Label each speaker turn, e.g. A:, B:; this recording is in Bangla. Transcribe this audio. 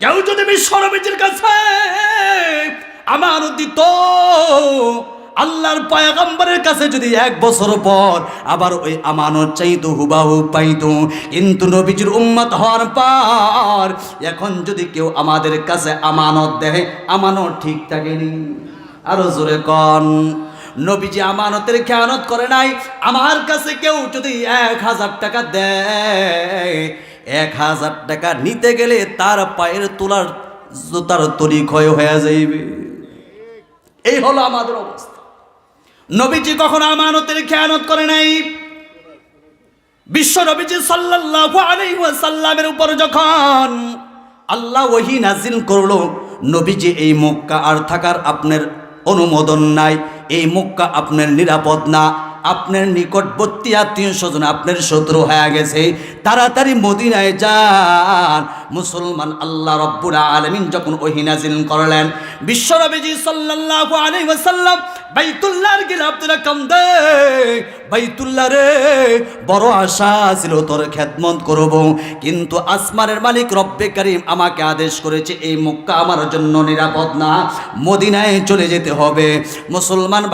A: কেউ যদি বিশ্বনবীজির কাছে আমার দিত আল্লাহর পয়গম্বরের কাছে যদি এক বছর পর আবার ওই আমানত চাইতো, হুবাহু পাইতো, কিন্তু নবীজির উম্মত হওয়ার পর এখন যদি কেউ আমাদের কাছে আমানত দেয়, আমানত ঠিক থাকেনি আরও জোরে কন, নবীজি আমানতের খেয়ানত করে নাই, আমার কাছে কেউ যদি এক হাজার টাকা দেয় এক হাজার টাকা নিতে গেলে তার পায়ের তোলার জুতার তরি ক্ষয় হয়ে যাইবে। এই হলো আমাদের অবস্থা। নবীজি কখনো আমানতের খেয়ানত করে নাই। বিশ্ব নবীজি সাল্লাল্লাহু ওয়াসাল্লামের উপর যখন আল্লাহ ওহি নাজিল করল, নবীজি এই মক্কা আর থাকার আপনার অনুমোদন নাই, এই মক্কা আপনার নিরাপদ না আপনার নিকটবর্তী আত্মীয় স্বজন আপনার শত্রু হয়ে গেছে, তাড়াতাড়ি মদিনায় যান। মুসলমান আল্লাহ রব্বুল আলমিন যখন ওহি নাজিল করলেন বিশ্বনবীজি সাল্লাল্লাহু আলাইহি ওয়াসাল্লাম বাইতুল্লাহর গিলাফ দিলে কান্দে, বাইতুল্লাহ রে, বড় আশা ছিল তোর খেদমত করব, কিন্তু আসমানের মালিক রব্বে করিম আমাকে আদেশ করেছে, এই মক্কা আমার জন্য নিরাপদ না, মদিনায় চলে যেতে হবে। মুসলমান